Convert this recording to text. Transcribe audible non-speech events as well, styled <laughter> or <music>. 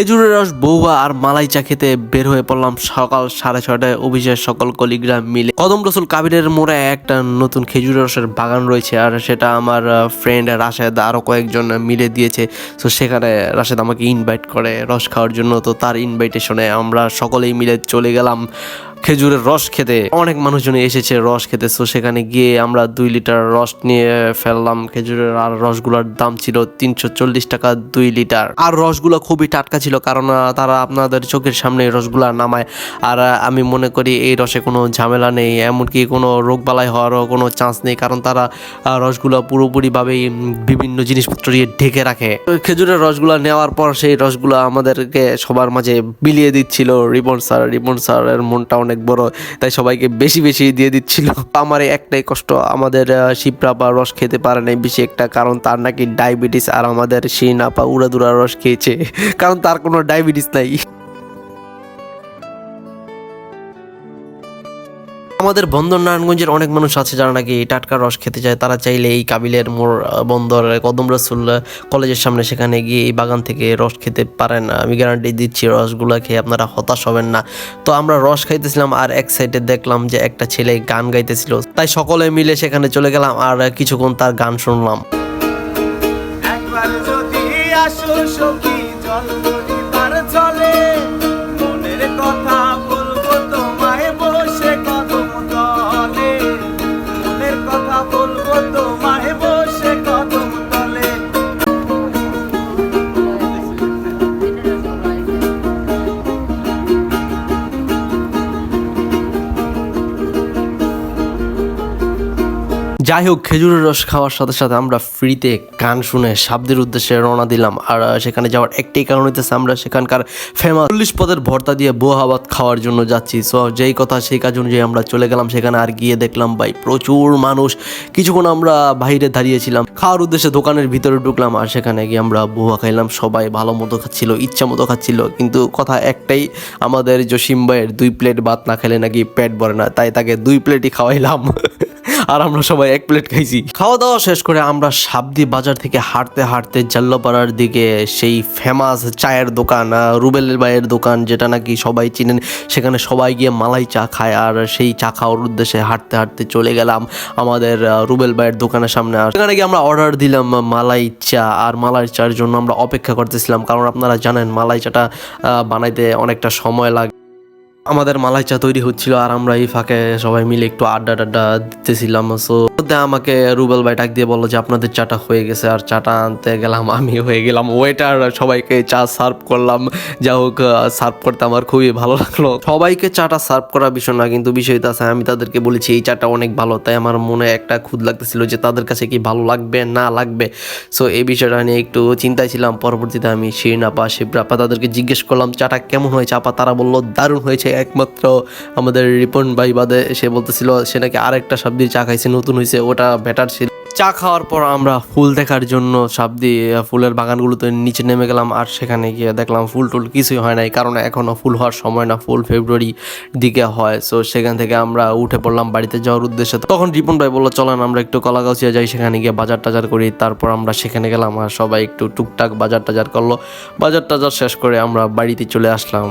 খেজুরের রস, বৌবা আর মালাই চা খেতে বের হয়ে পড়লাম সকাল সাড়ে ছটায় অফিসের সকল কলিগ্রাম মিলে কদম রসুল কাবিরের মোড়ে একটা নতুন খেজুরের রসের বাগান রয়েছে আর সেটা আমার ফ্রেন্ড রাশেদ আরও কয়েকজন মিলে দিয়েছে। তো সেখানে রাশেদ আমাকে ইনভাইট করে রস খাওয়ার জন্য। তো তার ইনভাইটেশনে আমরা সকলেই মিলে চলে গেলাম। খেজুরের রস খেতে। অনেক মানুষজন এসেছে রস খেতে। সো সেখানে গিয়ে আমরা দুই লিটার রস নিয়ে ফেললাম। খেজুরের আর রসগুলোর দাম ছিল তিনশো চল্লিশ টাকা দুই লিটার। আর রসগুলো খুবই টাটকা ছিল, কারণ তারা আপনাদের চোখের সামনে রসগুলা নামায়। আর আমি মনে করি এই রসে কোনো ঝামেলা নেই। এমনকি কোনো রোগবালাই হওয়ারও কোনো চান্স নেই, কারণ তারা রসগুলো পুরোপুরিভাবেই বিভিন্ন জিনিসপত্র দিয়ে ঢেকে রাখে। খেজুরের রসগুলো নেওয়ার পর সেই রসগুলো আমাদেরকে সবার মাঝে বিলিয়ে দিচ্ছিল। রিবন স্যার, রিবন স্যারের মনটা অনেক বড়, তাই সবাইকে বেশি বেশি দিয়ে দিচ্ছিল। আমার একটাই কষ্ট, আমাদের শিপরা বা রস খেতে পারে নাই বেশি একটা, কারণ তার নাকি ডায়াবেটিস আর আমাদের শিনাপা উড়াদুরা রস খেয়েছে। কারণ তার কোনো ডায়াবেটিস নাই। আমাদের বন্দর নারায়ণগঞ্জের অনেক মানুষ আছে যারা নাকি টাটকা রস খেতে চায়। তারা চাইলে এই কাবিলের আহ, বন্দর কদম রসুল কলেজের সামনে সেখানে গিয়ে এই বাগান থেকে রস খেতে পারেন। আমি গ্যারান্টি দিচ্ছি রসগুলো খেয়ে আপনারা হতাশ হবেন না। তো আমরা রস খাইতেছিলাম আর এক সাইডে দেখলাম যে একটা ছেলে গান গাইতেছিল। তাই সকলে মিলে সেখানে চলে গেলাম আর কিছুক্ষণ তার গান শুনলাম। একবার যদি আসো সখী যাই হোক, খেজুরের রস খাওয়ার সাথে সাথে আমরা ফ্রিতে গান শুনে শাব্দের উদ্দেশ্যে রওনা দিলাম। আর সেখানে যাওয়ার একটাই কারণ হইতেছে আমরা সেখানকার ফেমাস চল্লিশ পদের ভর্তা দিয়ে বোহাবাদ খাওয়ার জন্য যাচ্ছি। সো যেই কথা সেই কাজ অনুযায়ী আমরা চলে গেলাম। সেখানে আর গিয়ে দেখলাম, ভাই, প্রচুর মানুষ। কিছুক্ষণ আমরা বাইরে দাঁড়িয়েছিলাম। খাওয়ার উদ্দেশ্যে দোকানের ভিতরে ঢুকলাম আর সেখানে গিয়ে আমরা বুয়া খাইলাম। সবাই ভালো মতো খাচ্ছিল, ইচ্ছা মতো খাচ্ছিল। কিন্তু কথা একটাই, আমাদের জসিম ভাইয়ের দুই প্লেট ভাত না খেলে নাকি পেট ভরে না। তাই তাকে দুই প্লেটই খাওয়াইলাম। <laughs> আর আমরা সবাই এক প্লেট খাইছি। খাওয়া দাওয়া শেষ করে আমরা সাবদি বাজার থেকে হাঁটতে হাঁটতে জাল্লাপাড়ার দিকে সেই ফেমাস চায়ের দোকান রুবেল ভাইয়ের দোকান যেটা নাকি সবাই চিনেন, সেখানে সবাই গিয়ে মালাই চা খায় আর সেই চা খাওয়ার উদ্দেশ্যে হাঁটতে হাঁটতে চলে গেলাম আমাদের রুবেল ভাইয়ের দোকানের সামনে আর সেখানে গিয়ে আমরা অর্ডার দিলাম মালাই চা আর মালাই চার জন্য আমরা অপেক্ষা করতেছিলাম। কারণ আপনারা জানেন মালাই চাটা বানাইতে অনেকটা সময় লাগে। আমাদের মালাইচা তৈরি হচ্ছিল আর আমরা এই ফাঁকে সবাই মিলে একটু আড্ডা টাড্ডা দিতেছিলাম সো মধ্যে আমাকে রুবেল ভাই ডাক দিয়ে বলল যে, আপনাদের চাটা হয়ে গেছে, আর চাটা আনতে গেলাম, <laughs> আমি হয়ে গেলাম ওয়েটার সবাইকে চা সার্ভ করলাম। যা হোক সার্ভ করতে আমার খুবই ভালো লাগল। সবাইকে চাটা সার্ভ করা বিষয় না, কিন্তু বিষয়টা আছে, আমি তাদেরকে বলেছি, এই চাটা অনেক ভালো। তাই আমার মনে একটা খুদ লাগতেছিল যে, তাদের কাছে কি ভালো লাগবে, না লাগবে? সো এই বিষয়টা নিয়ে একটু চিন্তায় ছিলাম। পরবর্তীতে আমি শিরিন আপা শিবরাপা তাদেরকে জিজ্ঞেস করলাম, চাটা কেমন হয়েছে? আপা তারা বলল, দারুণ হয়েছে। একমাত্র আমাদের রিপন ভাই বাদে সে বলতেছিল, সে নাকি আরেকটা সাবদির চা খাইছে, নতুন হয়েছে ওটা বেটার ছিল। চা খাওয়ার পর আমরা ফুল দেখার জন্য সাপ দিয়ে ফুলের বাগানগুলোতে নিচে নেমে গেলাম আর সেখানে গিয়ে দেখলাম ফুল টুল কিছুই হয় নাই, কারণ এখনও ফুল হওয়ার সময় না, ফুল ফেব্রুয়ারি দিকে হয়। সো সেখান থেকে আমরা উঠে পড়লাম বাড়িতে যাওয়ার উদ্দেশ্যে। তখন রিপন ভাই বলল, চলেন, আমরা একটু কলাগাছিয়া যাই। সেখানে গিয়ে বাজার টাজার করি, তারপর আমরা সেখানে গেলাম আর সবাই একটু টুকটাক বাজার টাজার করল। বাজার টাজার শেষ করে আমরা বাড়িতে চলে আসলাম।